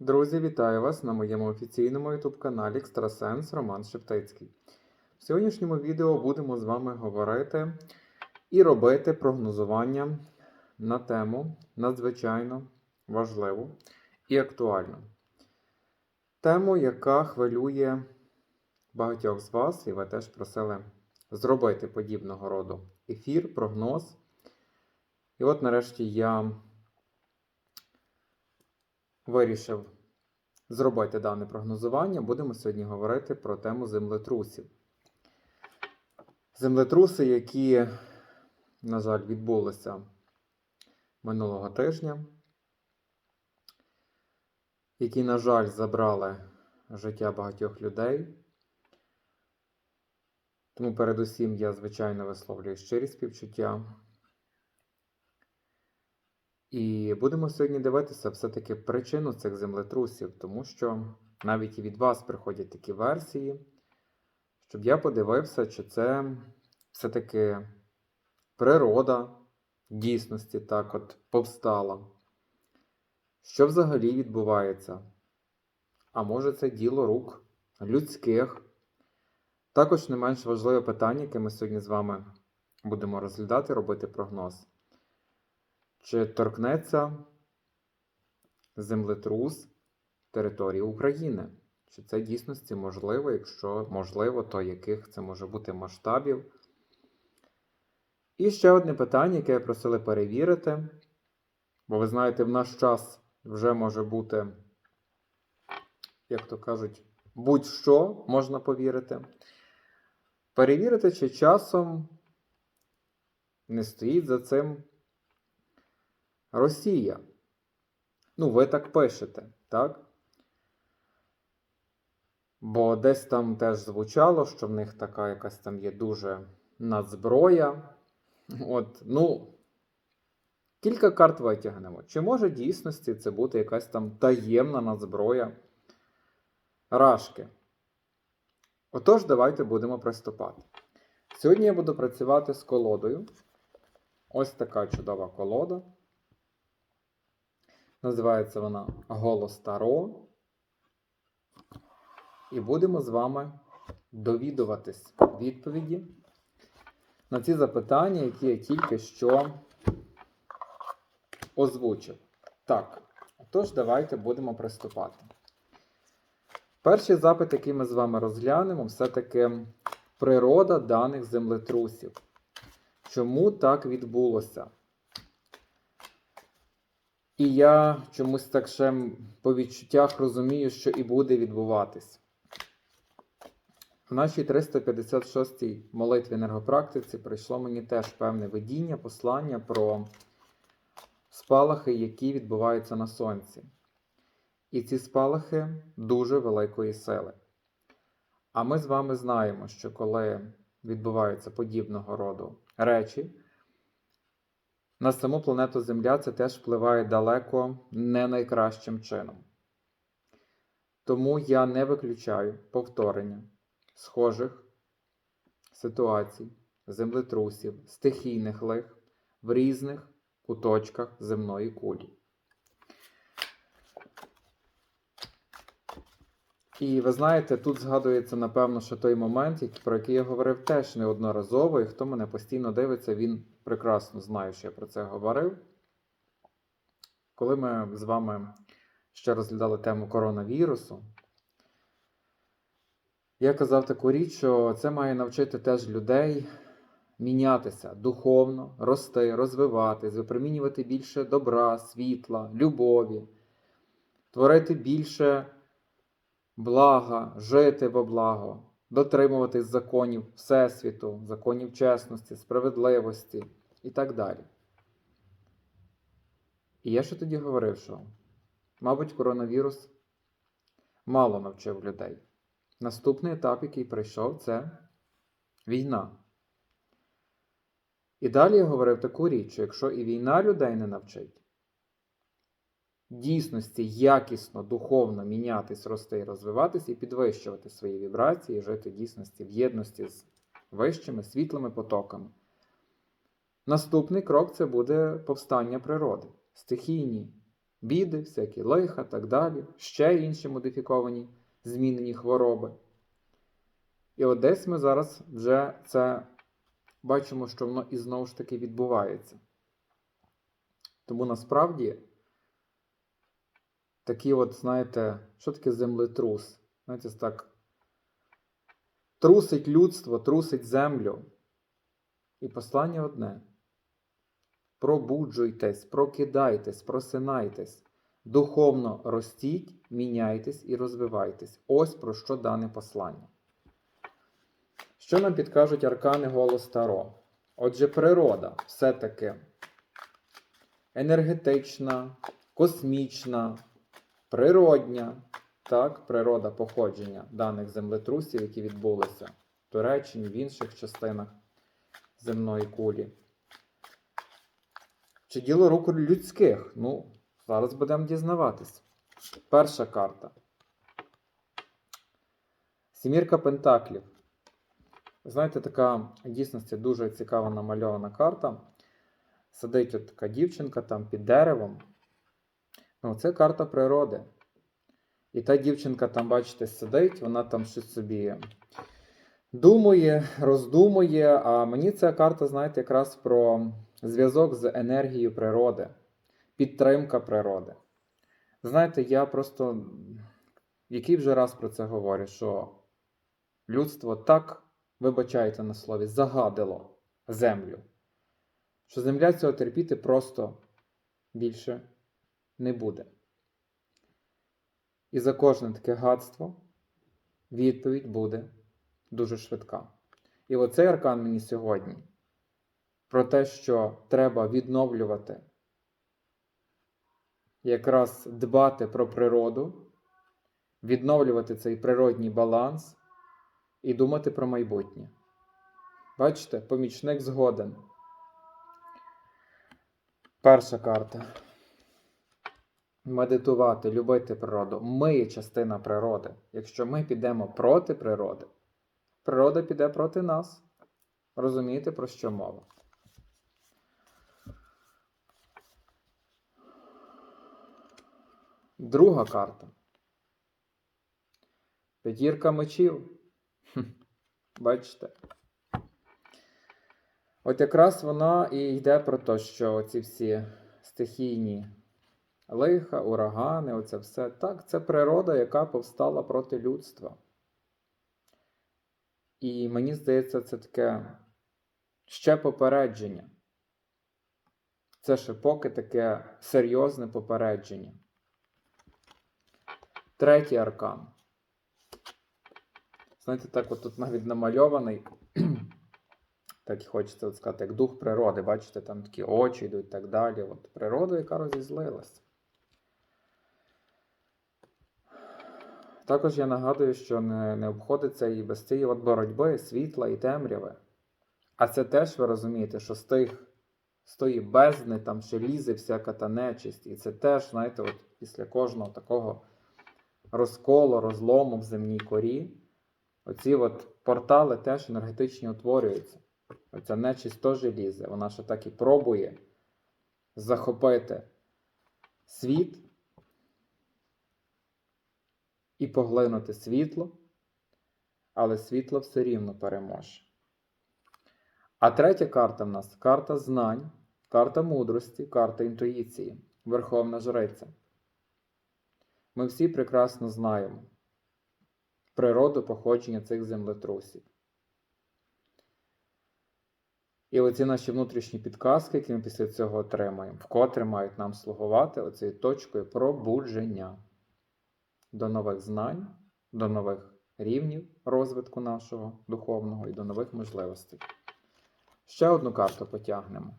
Друзі, вітаю вас на моєму офіційному YouTube каналі Екстрасенс Роман Шептицький. В сьогоднішньому відео будемо з вами говорити і робити прогнозування на тему надзвичайно важливу і актуальну. Тему, яка хвилює багатьох з вас, і ви теж просили зробити подібного роду ефір, прогноз. І от нарешті я вирішив зробити дане прогнозування. Будемо сьогодні говорити про тему землетрусів. Землетруси, які, на жаль, відбулися минулого тижня, які, на жаль, забрали життя багатьох людей. Тому передусім я, звичайно, висловлюю щирі співчуття. І будемо сьогодні дивитися все-таки причину цих землетрусів, тому що навіть і від вас приходять такі версії, щоб я подивився, чи це все-таки природа дійсності так от повстала. Що взагалі відбувається? А може це діло рук людських? Також не менш важливе питання, яке ми сьогодні з вами будемо розглядати, робити прогноз. Чи торкнеться землетрус території України? Чи це дійсності можливо? Якщо можливо, то яких це може бути масштабів? І ще одне питання, яке просили перевірити. Бо ви знаєте, в наш час вже може бути, як то кажуть, будь-що можна повірити. Перевірити, чи часом не стоїть за цим Росія. Ну, ви так пишете, так? Бо десь там теж звучало, що в них така якась там є дуже надзброя. От, ну, кілька карт витягнемо. Чи може в дійсності це бути якась там таємна надзброя Рашки? Отож, давайте будемо приступати. Сьогодні я буду працювати з колодою. Ось така чудова колода. Називається вона Голос Таро. І будемо з вами довідуватись відповіді на ці запитання, які я тільки що озвучив. Так, тож, давайте будемо приступати. Перший запит, який ми з вами розглянемо, все-таки природа даних землетрусів. Чому так відбулося? І я чомусь так ще по відчуттях розумію, що і буде відбуватись. В нашій 356-й молитві енергопрактиці прийшло мені теж певне видіння, послання про спалахи, які відбуваються на сонці. І ці спалахи дуже великої сили. А ми з вами знаємо, що коли відбуваються подібного роду речі, на саму планету Земля це теж впливає далеко не найкращим чином. Тому я не виключаю повторення схожих ситуацій, землетрусів, стихійних лих в різних куточках земної кулі. І ви знаєте, тут згадується, напевно, що той момент, про який я говорив теж неодноразово, і хто мене постійно дивиться, він прекрасно знає, що я про це говорив. Коли ми з вами ще розглядали тему коронавірусу, я казав таку річ, що це має навчити теж людей мінятися духовно, рости, розвиватись, випромінювати більше добра, світла, любові, творити більше блага, жити во благо, дотримуватись законів Всесвіту, законів чесності, справедливості і так далі. І я ще тоді говорив, що, мабуть, коронавірус мало навчив людей. Наступний етап, який прийшов, це війна. І далі я говорив таку річ, що якщо і війна людей не навчить, дійсності якісно, духовно мінятись, рости розвиватись, і підвищувати свої вібрації, жити дійсності в єдності з вищими світлими потоками. Наступний крок це буде повстання природи, стихійні біди, всякі лиха, так далі, ще інші модифіковані змінені хвороби. І от десь ми зараз вже це бачимо, що воно і знову ж таки відбувається. Тому насправді такі, от, знаєте, що таке землетрус? Знаєте, так трусить людство, трусить землю. І послання одне. Пробуджуйтесь, прокидайтесь, просинайтесь, духовно ростіть, міняйтесь і розвивайтесь. Ось про що дане послання. Що нам підкажуть аркани голос Таро? Отже, природа все-таки енергетична, космічна, природня, так, природа походження даних землетрусів, які відбулися в Туреччині, в інших частинах земної кулі. Чи діло рук людських? Ну, зараз будемо дізнаватись. Перша карта. Сімірка Пентаклів. Знаєте, така дійсності дуже цікава намальована карта. Сидить от така дівчинка там під деревом. Ну, це карта природи. І та дівчинка там, бачите, сидить, вона там щось собі думає, роздумує. А мені ця карта, знаєте, якраз про зв'язок з енергією природи, підтримка природи. Знаєте, я просто який вже раз про це говорю, що людство так, вибачайте на слові, загадило землю, що земля цього терпіти просто більше не буде. І за кожне таке гадство відповідь буде дуже швидка. І оцей аркан мені сьогодні про те, що треба відновлювати, якраз дбати про природу, відновлювати цей природній баланс і думати про майбутнє. Бачите, помічник згоден. Перша карта. Медитувати, любити природу. Ми є частина природи. Якщо ми підемо проти природи, природа піде проти нас. Розумієте, про що мова? Друга карта. П'ятірка мечів. Бачите? От якраз вона і йде про те, що ці всі стихійні лиха, урагани, оце все. Так, це природа, яка повстала проти людства. І мені здається, це таке ще попередження. Це ще поки таке серйозне попередження. Третій аркан. Знаєте, так от тут навіть намальований. Так і хочеться от сказати, як дух природи. Бачите, там такі очі йдуть і так далі. От Природа, яка розізлилась. Також я нагадую, що не, не обходиться і без цієї от боротьби, світла і темряви. А це теж ви розумієте, що з тих з тої бездни там ще лізе всяка та нечисть. І це теж, знаєте, от після кожного такого розколу, розлому в земній корі, оці от портали теж енергетичні утворюються. Оця нечисть теж лізе. Вона ще так і пробує захопити світ і поглинути світло, але світло все рівно переможе. А третя карта в нас карта знань, карта мудрості, карта інтуїції, Верховна Жриця. Ми всі прекрасно знаємо природу походження цих землетрусів. І оці наші внутрішні підказки, які ми після цього отримаємо, вкотре мають нам слугувати оцією точкою пробудження до нових знань, до нових рівнів розвитку нашого духовного і до нових можливостей. Ще одну карту потягнемо.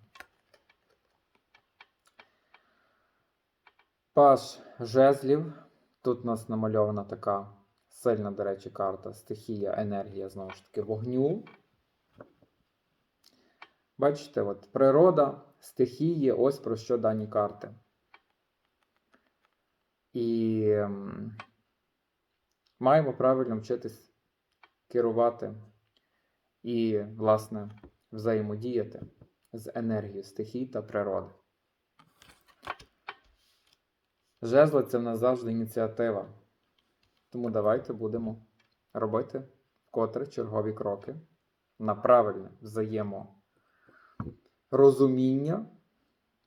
Паш жезлів. Тут у нас намальована така сильна, до речі, карта стихія, енергія, знову ж таки, вогню. Бачите, от природа, стихії, ось про що дані карти. І м, маємо правильно вчитись керувати і, власне, взаємодіяти з енергією стихій та природи. Жезли це в нас завжди ініціатива. Тому давайте будемо робити вкотре чергові кроки на правильне взаєморозуміння,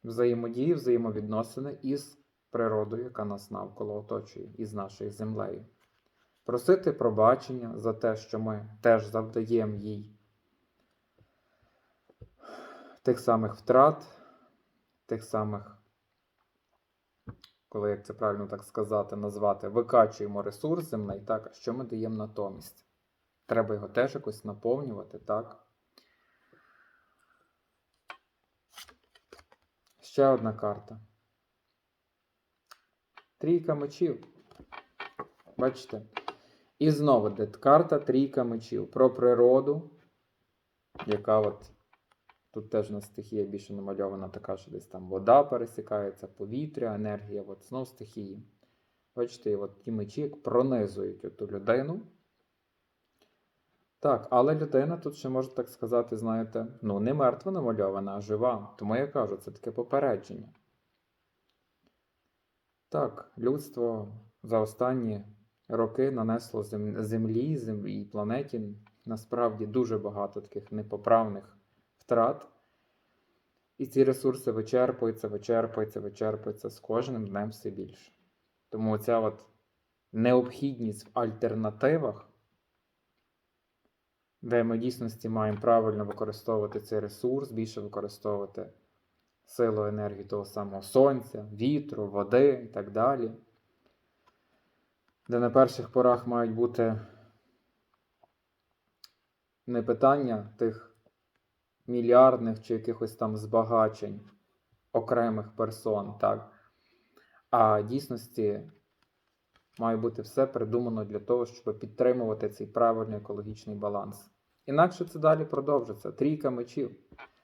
взаємодії, взаємовідносини із природою, яка нас навколо оточує, із нашою землею. Просити пробачення за те, що ми теж завдаємо їй тих самих втрат, тих самих, коли як це правильно так сказати, назвати, викачуємо ресурс земний, так, а що ми даємо натомість? Треба його теж якось наповнювати, так? Ще одна карта. Трійка мечів. Бачите? І знову де карта трійка мечів про природу, яка от тут теж на стихія більше намальована така, що десь там вода пересікається, повітря, енергія, от знов стихії. Бачите, от ті мечі пронизують оту людину. Так, але людина тут ще можна так сказати, знаєте, ну, не мертва намальована, а жива. Тому я кажу, це таке попередження. Так, людство за останні роки нанесло землі, землі і планеті насправді дуже багато таких непоправних втрат. І ці ресурси вичерпуються, вичерпуються, вичерпуються з кожним днем все більше. Тому ця от необхідність в альтернативах, де ми дійсності маємо правильно використовувати цей ресурс, більше використовувати силу енергії того самого сонця, вітру, води і так далі. Де на перших порах мають бути не питання тих мільярдних чи якихось там збагачень окремих персон, так? А дійсності має бути все придумано для того, щоб підтримувати цей правильний екологічний баланс. Інакше це далі продовжиться. Трійка мечів.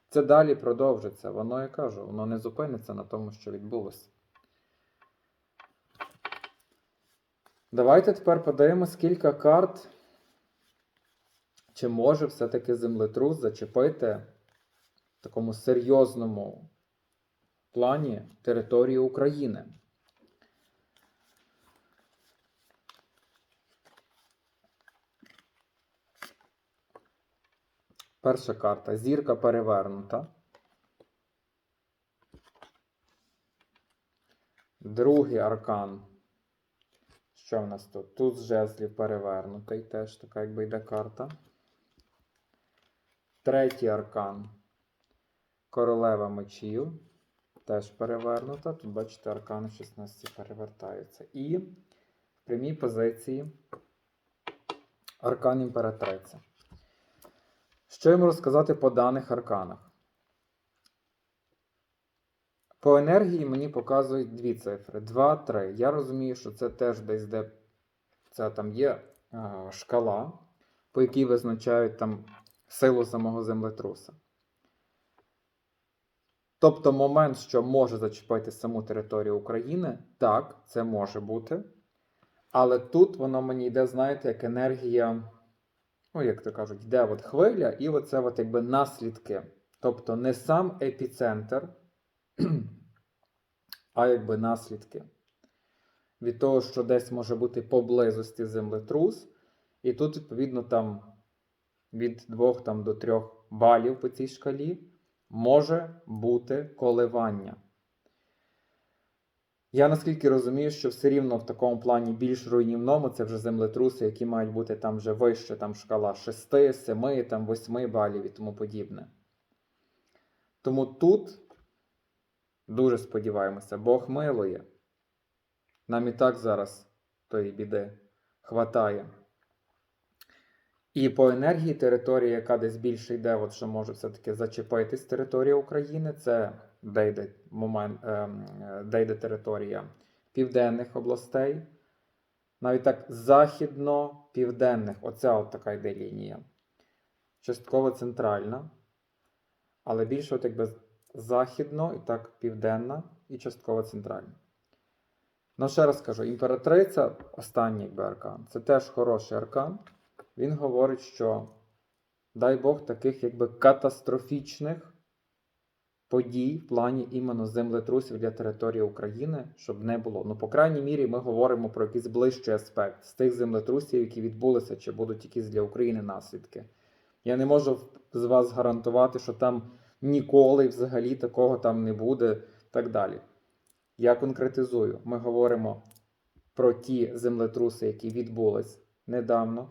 Це далі продовжиться. Воно, я кажу, воно не зупиниться на тому, що відбулося. Давайте тепер подивимось кілька карт. Чи може все-таки землетрус зачепити в такому серйозному плані територію України? Перша карта. Зірка перевернута. Другий аркан. Що в нас тут? Тут жезлів перевернутий, теж така якби йде карта. Третій аркан. Королева мечів. Теж перевернута. Тут, бачите, аркани 16 перевертаються. І в прямій позиції аркан імператриця. Що йому розказати по даних арканах? По енергії мені показують дві цифри: 2, 3. Я розумію, що це теж десь де це там є е, шкала, по якій визначають там силу самого землетруса. Тобто момент, що може зачепити саму територію України, так, це може бути. Але тут воно мені йде, знаєте, як енергія, ну, як то кажуть, йде от хвиля, і оце от якби наслідки. Тобто не сам епіцентр, а якби наслідки. Від того, що десь може бути поблизості землетрус, і тут, відповідно, там від 2 там, до 3 балів по цій шкалі може бути коливання. Я наскільки розумію, що все рівно в такому плані більш руйнівному це вже землетруси, які мають бути там вже вище там шкала 6, 7, там 8 балів і тому подібне. Тому тут дуже сподіваємося, Бог милує. Нам і так зараз тої біди хватає. І по енергії території, яка десь більше йде, от що може все-таки зачепитись територія України, це де йде, момент, ем, де йде територія південних областей. Навіть так західно-південних. Оця от така йде лінія. Частково центральна. Але більше от якби західно і так південна і частково центральна. Ну, ще раз кажу, імператриця, останній якби аркан, це теж хороший аркан. Він говорить, що дай Бог таких якби катастрофічних подій в плані іменно землетрусів для території України, щоб не було. Ну, по крайній мірі, ми говоримо про якийсь ближчий аспект з тих землетрусів, які відбулися, чи будуть якісь для України наслідки. Я не можу з вас гарантувати, що там ніколи взагалі такого там не буде, так далі. Я конкретизую: ми говоримо про ті землетруси, які відбулись недавно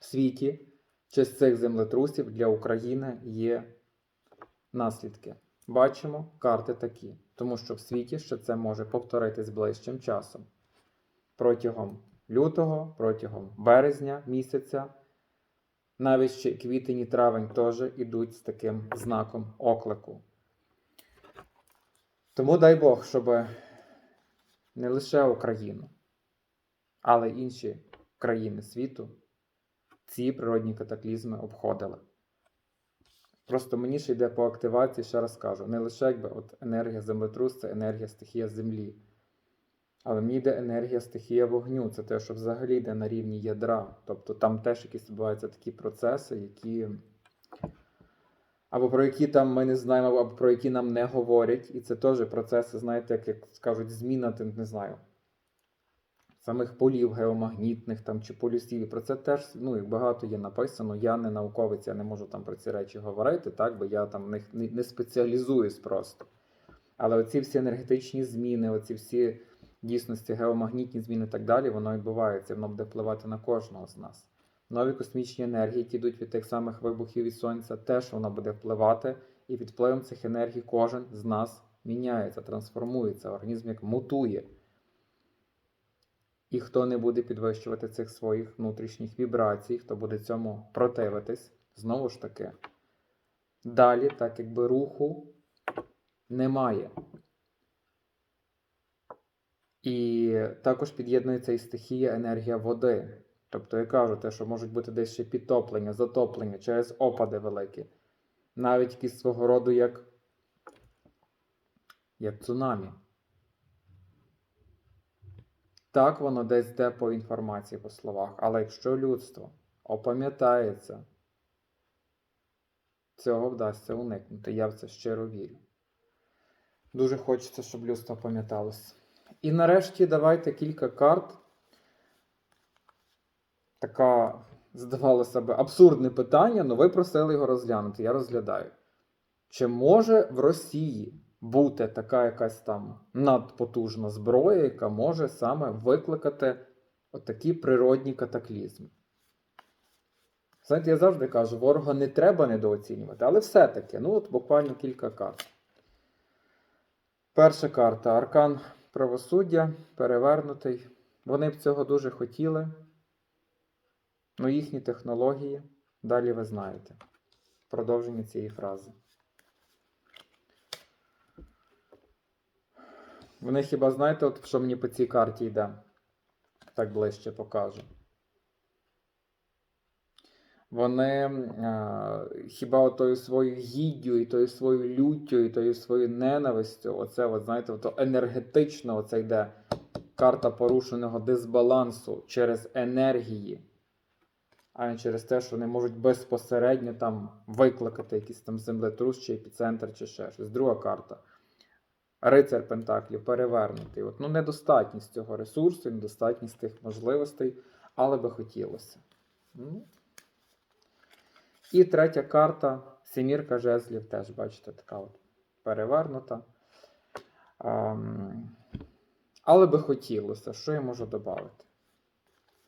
в світі. Чи з цих землетрусів для України є наслідки? Бачимо карти такі, тому що в світі ще це може повторитись ближчим часом. Протягом лютого, протягом березня місяця, навіть ще квітень і травень теж ідуть з таким знаком оклику. Тому дай Бог, щоб не лише Україну, але й інші країни світу ці природні катаклізми обходили. Просто мені ще йде по активації, ще раз кажу, не лише якби от енергія землетрус, це енергія стихія землі. Але мені йде енергія стихія вогню, це те, що взагалі йде на рівні ядра. Тобто там теж якісь відбуваються такі процеси, які. Або про які там ми не знаємо, або про які нам не говорять. І це теж процеси, знаєте, як, як скажуть, зміна, ти не знаю, самих полів геомагнітних там чи полюсів. І Про це теж ну, як багато є написано. Я не науковець, я не можу там про ці речі говорити, так, бо я там не, не спеціалізуюсь просто. Але оці всі енергетичні зміни, оці всі дійсності, геомагнітні зміни і так далі, воно відбувається, воно буде впливати на кожного з нас. Нові космічні енергії, які йдуть від тих самих вибухів від сонця, теж воно буде впливати, і під впливом цих енергій кожен з нас міняється, трансформується, організм як мутує. І хто не буде підвищувати цих своїх внутрішніх вібрацій, хто буде цьому противитись, знову ж таки, далі, так якби руху немає. І також під'єднується і стихія енергія води. Тобто, я кажу, те, що можуть бути десь ще підтоплення, затоплення через опади великі. Навіть якісь свого роду як, як цунамі. Так, воно десь йде по інформації, по словах. Але якщо людство опам'ятається, цього вдасться уникнути. Я в це щиро вірю. Дуже хочеться, щоб людство пам'яталося. І нарешті давайте кілька карт. Така, здавалося б, абсурдне питання, але ви просили його розглянути. Я розглядаю. Чи може в Росії бути така якась там надпотужна зброя, яка може саме викликати отакі природні катаклізми? Знаєте, я завжди кажу, ворога не треба недооцінювати, але все-таки, ну от буквально кілька карт. Перша карта Аркан правосуддя, перевернутий. Вони б цього дуже хотіли. але їхні технології, далі ви знаєте. Продовження цієї фрази. Вони хіба знаєте, от що мені по цій карті йде? Так ближче покажу. Вони хіба отою своєю гіддю, і тою своєю люттю, і тою своєю ненавистю, оце, от, знаєте, ото енергетично оце йде карта порушеного дисбалансу через енергії, а не через те, що вони можуть безпосередньо там викликати якийсь там землетрус, чи епіцентр, чи ще щось. Друга карта. Рицар Пентаклів перевернутий. От, ну, недостатність цього ресурсу, недостатність тих можливостей, але би хотілося. І третя карта Семірка жезлів, теж, бачите, така от перевернута. Ем, але би хотілося, що я можу додати?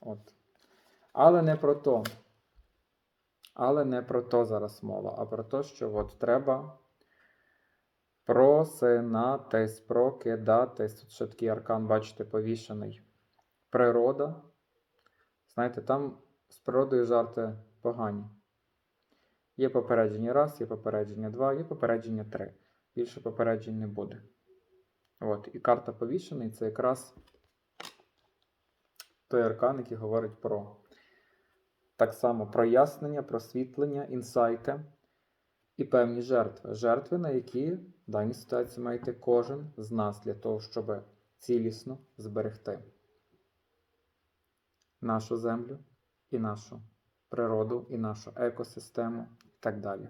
От. Але не про то. Але не про то зараз мова, а про те, що от треба просинатись, прокидатись. Тут ще такий аркан, бачите, повішений. Природа. Знаєте, там з природою жарти погані. Є попередження раз, є попередження два, є попередження три. Більше попереджень не буде. От, І карта повішений це якраз той аркан, який говорить про так само прояснення, просвітлення, інсайти і певні жертви. Жертви, на які в даній ситуації має йти кожен з нас для того, щоб цілісно зберегти нашу землю і нашу природу, і нашу екосистему так далі.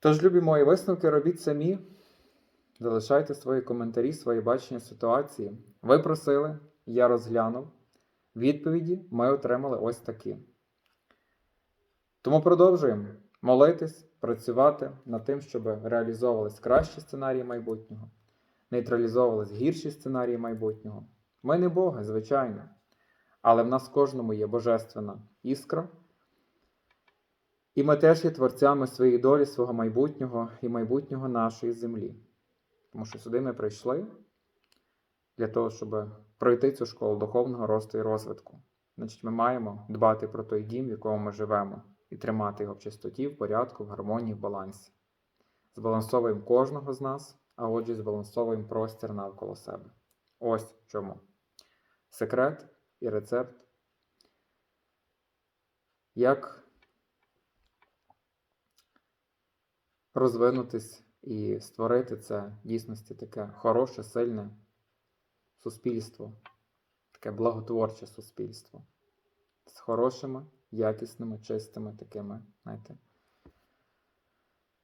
Тож, любі мої висновки, робіть самі. Залишайте свої коментарі, свої бачення ситуації. Ви просили, я розглянув. Відповіді ми отримали ось такі. Тому продовжуємо молитись, працювати над тим, щоб реалізовувались кращі сценарії майбутнього, нейтралізовувались гірші сценарії майбутнього. Ми не Боги, звичайно, але в нас кожному є божественна іскра. І ми теж є творцями своєї долі, свого майбутнього і майбутнього нашої землі. Тому що сюди ми прийшли для того, щоб пройти цю школу духовного росту і розвитку. Значить, ми маємо дбати про той дім, в якому ми живемо, і тримати його в чистоті, в порядку, в гармонії, в балансі. Збалансовуємо кожного з нас, а отже, збалансовуємо простір навколо себе. Ось чому. Секрет і рецепт. Як розвинутись і створити це дійсності таке хороше, сильне суспільство, таке благотворче суспільство з хорошими, якісними, чистими такими, знаєте,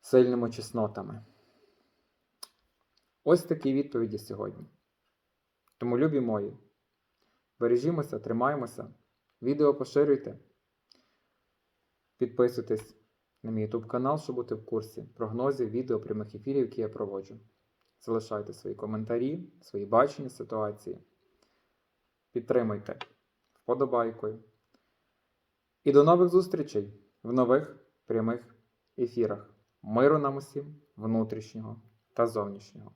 сильними чеснотами. Ось такі відповіді сьогодні. Тому, любі мої, бережімося, тримаємося, відео поширюйте, підписуйтесь на мій YouTube канал, щоб бути в курсі прогнозів, відео, прямих ефірів, які я проводжу. Залишайте свої коментарі, свої бачення ситуації. Підтримуйте вподобайкою. І до нових зустрічей в нових прямих ефірах. Миру нам усім, внутрішнього та зовнішнього.